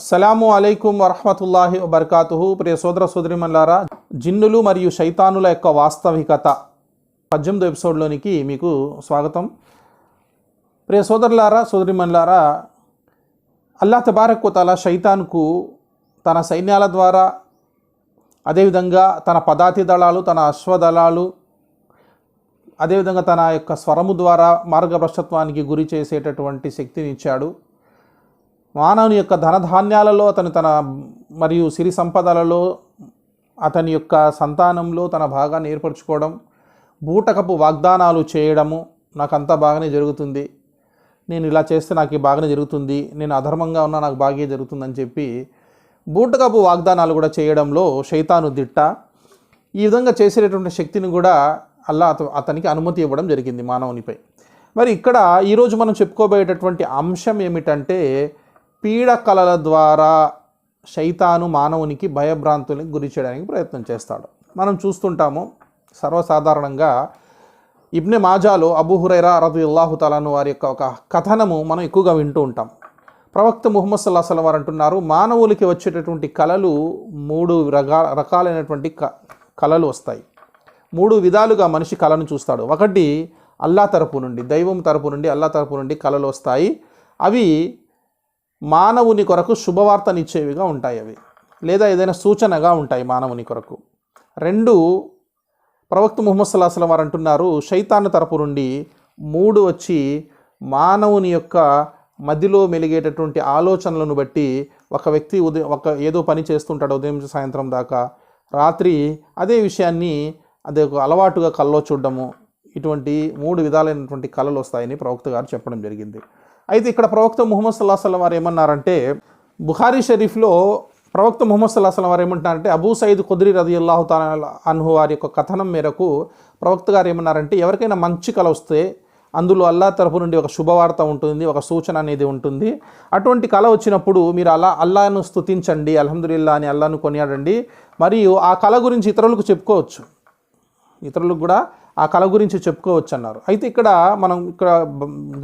అస్సలాము అలైకుం వరహమతుల్లాహి వబర్కాతుహు. ప్రియ సోదర సోదరిమల్లారా జిన్నులు మరియు శైతానుల యొక్క వాస్తవికత పద్దెనిమిది ఎపిసోడ్లోనికి మీకు స్వాగతం. ప్రియ సోదరులారా సోదరిమల్లారా అల్లా తబారక్ తల శైతాన్కు తన సైన్యాల ద్వారా అదేవిధంగా తన పదాతి దళాలు తన అశ్వదళాలు అదేవిధంగా తన యొక్క స్వరము ద్వారా మార్గభ్రష్టత్వానికి గురి చేసేటటువంటి శక్తిని ఇచ్చాడు. మానవుని యొక్క ధనధాన్యాలలో అతను తన మరియు సిరి సంపదలలో అతని యొక్క సంతానంలో తన భాగాన్ని ఏర్పరచుకోవడం బూటకపు వాగ్దానాలు చేయడము నాకు బాగానే జరుగుతుంది. నేను ఇలా చేస్తే నాకు బాగానే జరుగుతుంది. నేను అధర్మంగా ఉన్నా నాకు బాగా జరుగుతుందని చెప్పి బూటకపు వాగ్దానాలు కూడా చేయడంలో శైతాను దిట్ట. ఈ విధంగా చేసేటటువంటి శక్తిని కూడా అల్లా అత అతనికి అనుమతి ఇవ్వడం జరిగింది మానవునిపై. మరి ఇక్కడ ఈరోజు మనం చెప్పుకోబోయేటటువంటి అంశం ఏమిటంటే పీడకలల ద్వారా శైతాను మానవునికి భయభ్రాంతులకు గురి చేయడానికి ప్రయత్నం చేస్తాడు. మనం చూస్తుంటాము సర్వసాధారణంగా ఇబ్నె మాజాలో అబుహురైరా హురైరా రజుల్లాహు తలాను వారి యొక్క ఒక కథనము మనం ఎక్కువగా వింటూ ఉంటాం. ప్రవక్త ముహమ్మద్ సల్లా సలం వారు అంటున్నారు మానవులకి వచ్చేటటువంటి కళలు మూడు రకా రకాలైనటువంటి క కళలు వస్తాయి. మూడు విధాలుగా మనిషి కళను చూస్తాడు. ఒకటి అల్లా తరపు నుండి దైవం తరపు నుండి అల్లా తరపు నుండి కళలు వస్తాయి. అవి మానవుని కొరకు శుభవార్తనిచ్చేవిగా ఉంటాయి అవి. లేదా ఏదైనా సూచనగా ఉంటాయి మానవుని కొరకు. రెండు ప్రవక్త ముహమ్మద్ సల్లాహం వారు అంటున్నారు శైతాన్ తరపు నుండి మూడు వచ్చి మానవుని యొక్క మదిలో మెలిగేటటువంటి ఆలోచనలను బట్టి ఒక వ్యక్తి ఉదయం ఒక ఏదో పని చేస్తుంటాడు ఉదయం సాయంత్రం దాకా. రాత్రి అదే విషయాన్ని అదే ఒక అలవాటుగా కల్లో చూడడము. ఇటువంటి మూడు విధాలైనటువంటి కళలు వస్తాయని ప్రవక్త గారు చెప్పడం జరిగింది. అయితే ఇక్కడ ప్రవక్త ముహమ్మద్ సల్లా సల్లం వారు ఏమన్నారంటే బుఖారీ షరీఫ్లో ప్రవక్త ముహమ్మద్ సల్లా సలం వారు ఏమంటారంటే అబూ సయీద్ ఖుద్రీ రది అల్లాహు అన్హు వారి యొక్క కథనం మేరకు ప్రవక్త గారు ఏమన్నారంటే ఎవరికైనా మంచి కళ వస్తే అందులో అల్లా తరపు నుండి ఒక శుభవార్త ఉంటుంది ఒక సూచన అనేది ఉంటుంది. అటువంటి కళ వచ్చినప్పుడు మీరు అలా అల్లాను స్తుతించండి అల్హమ్దుల్లా అని అల్లాను కొనియాడండి. మరియు ఆ కళ గురించి ఇతరులకు చెప్పుకోవచ్చు. ఇతరులకు కూడా ఆ కళ గురించి చెప్పుకోవచ్చు అన్నారు అయితే ఇక్కడ మనం ఇక్కడ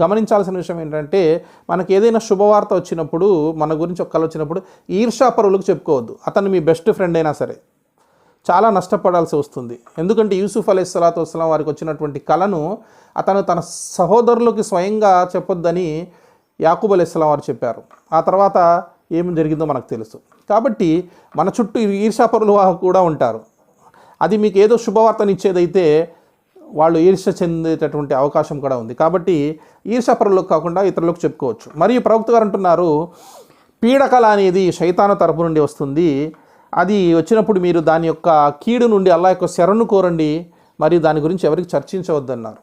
గమనించాల్సిన విషయం ఏంటంటే మనకి ఏదైనా శుభవార్త వచ్చినప్పుడు మన గురించి ఒక కళ వచ్చినప్పుడు ఈర్షాపరులకు చెప్పుకోవద్దు. అతను మీ బెస్ట్ ఫ్రెండ్ అయినా సరే చాలా నష్టపడాల్సి వస్తుంది. ఎందుకంటే యూసుఫ్ అలీ సలాత్ వస్లాం వారికి వచ్చినటువంటి కళను అతను తన సహోదరులకి స్వయంగా చెప్పొద్దని యాకూబ్ అలీ ఇస్లాం వారు చెప్పారు. ఆ తర్వాత ఏం జరిగిందో మనకు తెలుసు. కాబట్టి మన చుట్టూ ఈర్షాపరులు కూడా ఉంటారు. అది మీకు ఏదో శుభవార్తనిచ్చేదైతే వాళ్ళు ఈర్ష్య చెందేటటువంటి అవకాశం కూడా ఉంది. కాబట్టి ఈర్షపరులకు కాకుండా ఇతరులకు చెప్పుకోవచ్చు. మరియు ప్రవక్త గారు అంటున్నారు పీడకల అనేది శైతాన తరపు నుండి వస్తుంది. అది వచ్చినప్పుడు మీరు దాని యొక్క కీడు నుండి అల్లా యొక్క శరణు కోరండి. మరియు దాని గురించి ఎవరికి చర్చించవద్దన్నారు.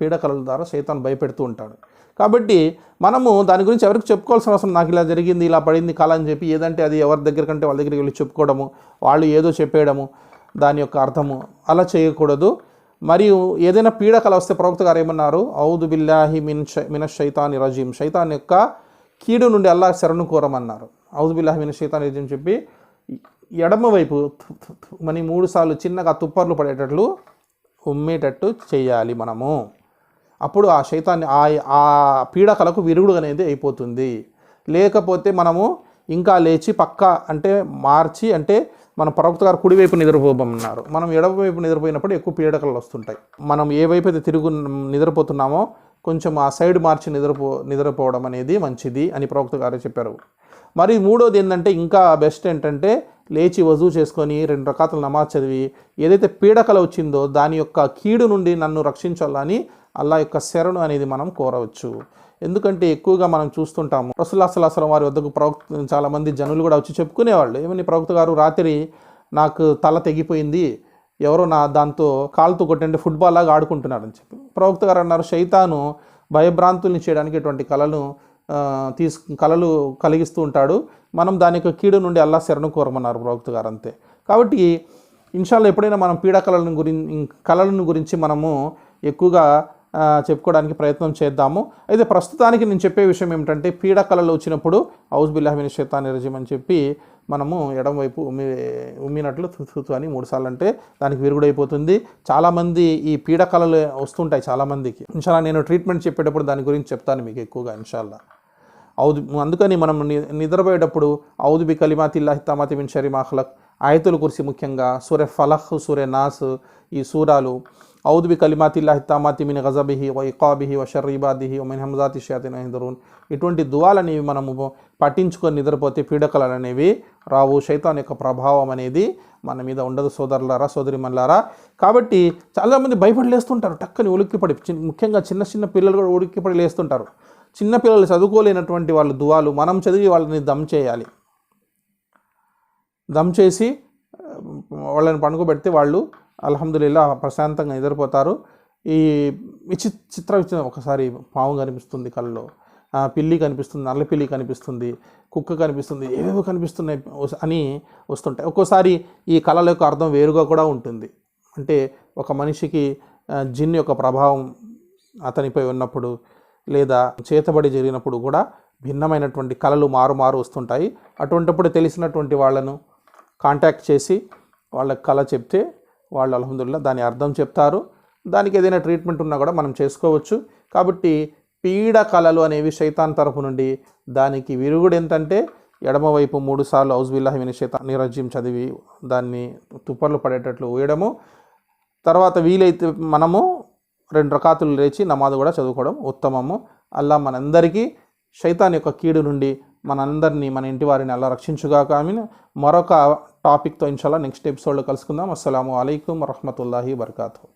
పీడకల ద్వారా శైతాన్ భయపెడుతూ ఉంటాడు. కాబట్టి మనము దాని గురించి ఎవరికి చెప్పుకోవాల్సిన అవసరం? నాకు ఇలా జరిగింది ఇలా పడింది కళ అని చెప్పి ఏదంటే అది ఎవరి దగ్గర కంటే వాళ్ళ దగ్గరికి వెళ్ళి చెప్పుకోవడము వాళ్ళు ఏదో చెప్పేయడము దాని యొక్క అర్థము అలా చేయకూడదు. మరియు ఏదైనా పీడకల వస్తే ప్రవక్త గారు ఏమన్నారు? ఔదు బిల్లాహి మిన్ మిన శైతాని రజీం శైతాన్ యొక్క కీడు నుండి అల్లా శరణు కోరమన్నారు. ఔదు బిల్లాహి మిన శైతాన్ రజీం చెప్పి ఎడమ వైపు థు- మని మూడు సార్లు చిన్నగా తుప్పర్లు పడేటట్లు ఉమ్మేటట్టు చేయాలి మనము. అప్పుడు ఆ శైతాన్ని ఆ ఆ పీడకలకు విరుగుడు అనేది అయిపోతుంది. లేకపోతే మనము ఇంకా లేచి పక్క అంటే మార్చి అంటే మన ప్రవక్త గారు కుడివైపు నిద్రపోమన్నారు మనం ఎడమవైపు నిద్రపోయినప్పుడు ఎక్కువ పీడకలు వస్తుంటాయి. మనం ఏ వైపు అయితే తిరుగు నిద్రపోతున్నామో కొంచెం ఆ సైడ్ మార్చి నిద్రపో నిద్రపోవడం అనేది మంచిది అని ప్రవక్త గారు చెప్పారు. మరి మూడోది ఏంటంటే ఇంకా బెస్ట్ ఏంటంటే లేచి వజూ చేసుకొని రెండు రకాల నమాజ్ చదివి ఏదైతే పీడకలు వచ్చిందో దాని యొక్క కీడు నుండి నన్ను రక్షించాలని అల్లా యొక్క శరణు అనేది మనం కోరవచ్చు. ఎందుకంటే ఎక్కువగా మనం చూస్తుంటాము. రసుల్లా సలాహం వారి వద్దకు ప్రవక్త చాలామంది జనులు కూడా వచ్చి చెప్పుకునేవాళ్ళు ఏమని ప్రవక్త గారు రాత్రి నాకు తల తెగిపోయింది ఎవరో నా దాంతో కాలుతో కొట్టండి ఫుట్బాల్ లాగా ఆడుకుంటున్నారని చెప్పి. ప్రవక్త గారు అన్నారు శైతాను భయభ్రాంతుల్ని చేయడానికి ఇటువంటి కళను తీసు కళలు కలిగిస్తూ ఉంటాడు. మనం దాని యొక్క కీడు నుండి అల్లా శరణు కోరమన్నారు ప్రవక్త గారు అంతే. కాబట్టి ఇన్షాల్లో ఎప్పుడైనా మనం పీడా కళలను గురించి కళలను గురించి మనము ఎక్కువగా చెప్పుకోవడానికి ప్రయత్నం చేద్దాము. అయితే ప్రస్తుతానికి నేను చెప్పే విషయం ఏమిటంటే పీడకళలు వచ్చినప్పుడు హౌస్ బిల్లాహిమిని శైతాని రజీం అని చెప్పి మనము ఎడంవైపు ఉమ్మి ఉమ్మినట్లు తుతు అని మూడుసార్లు అంటే దానికి విరుగుడైపోతుంది. చాలామంది ఈ పీడకళలు వస్తుంటాయి చాలామందికి. ఇన్షాల్లా నేను ట్రీట్మెంట్ చెప్పేటప్పుడు దాని గురించి చెప్తాను మీకు ఎక్కువగా ఇన్షాల్లా. ఔదు అందుకని మనం ని- నిద్రపోయేటప్పుడు ఔదు బి కలిమాతిల్లాహి తమాతి బిన్ షరి మాఖలక్ ఆయతుల కురిసి ముఖ్యంగా సూర్య ఫలహ్ సూర్య నాస్ ఈ సూరాలు ఔదు బి కలిమాతిల్లాహి తామాతి మిన్ గజబిహి వ ఇకాబిహి వ షర్రీబాదిహి వ మిన్ హమ్జాతి షాతిన్ హిందరూన్ ఇటువంటి దువాలనేవి మనము పట్టించుకొని నిద్రపోతే పీడకలు అనేవి రావు. శైతాన్ యొక్క ప్రభావం అనేది మన మీద ఉండదు సోదరులారా సోదరిమల్లారా కాబట్టి చాలామంది భయపడి లేస్తుంటారు టక్కని ఉలిక్కిపడి ముఖ్యంగా చిన్న చిన్న పిల్లలు కూడా ఉలిక్కిపడి లేస్తుంటారు. చిన్న పిల్లలు చదువుకోలేనటువంటి వాళ్ళు దువాలు మనం చదివి వాళ్ళని దమ్ చేయాలి. దమ్ చేసి వాళ్ళని వాళ్ళని పండుకోబెడితే వాళ్ళు అల్హమ్దుల్లా ప్రశాంతంగా నిద్రపోతారు. ఈ విచిత్ర చిత్ర విచిత్ర ఒకసారి పాము కనిపిస్తుంది కళ్ళలో. పిల్లి కనిపిస్తుంది నల్ల పిల్లి కనిపిస్తుంది కుక్క కనిపిస్తుంది ఏవేవో కనిపిస్తున్నాయి అని వస్తుంటాయి. ఒక్కోసారి ఈ కళల యొక్క అర్థం వేరుగా కూడా ఉంటుంది. అంటే ఒక మనిషికి జిన్ యొక్క ప్రభావం అతనిపై ఉన్నప్పుడు లేదా చేతబడి జరిగినప్పుడు కూడా భిన్నమైనటువంటి కళలు మారుమారు వస్తుంటాయి. అటువంటిప్పుడు తెలిసినటువంటి వాళ్ళను కాంటాక్ట్ చేసి వాళ్ళకి కళ చెప్తే వాళ్ళు అలహదుల్లా దాని అర్థం చెప్తారు. దానికి ఏదైనా ట్రీట్మెంట్ ఉన్నా కూడా మనం చేసుకోవచ్చు. కాబట్టి పీడ కళలు అనేవి శైతాన్ తరపు నుండి దానికి విరుగుడు ఏంటంటే ఎడమవైపు మూడు సార్లు ఔజ్బిల్లాహి మిన శైతాన్ నిరజ్యం చదివి దాన్ని తుప్పర్లు పడేటట్లు ఊయడము. తర్వాత వీలైతే మనము రెండు రకాతులు లేచి నమాజ్ కూడా చదువుకోవడం ఉత్తమము. అల్లా మనందరికీ శైతాన్ యొక్క కీడు నుండి మనందరినీ మన ఇంటి వారిని అలా రక్షించుగాక ఆమె మరొక టాపిక్తో ఇన్షాల్లా నెక్స్ట్ ఎపిసోడ్లో కలుసుకుందాం. అస్సలం అయికం వరహమూల వరకాతూ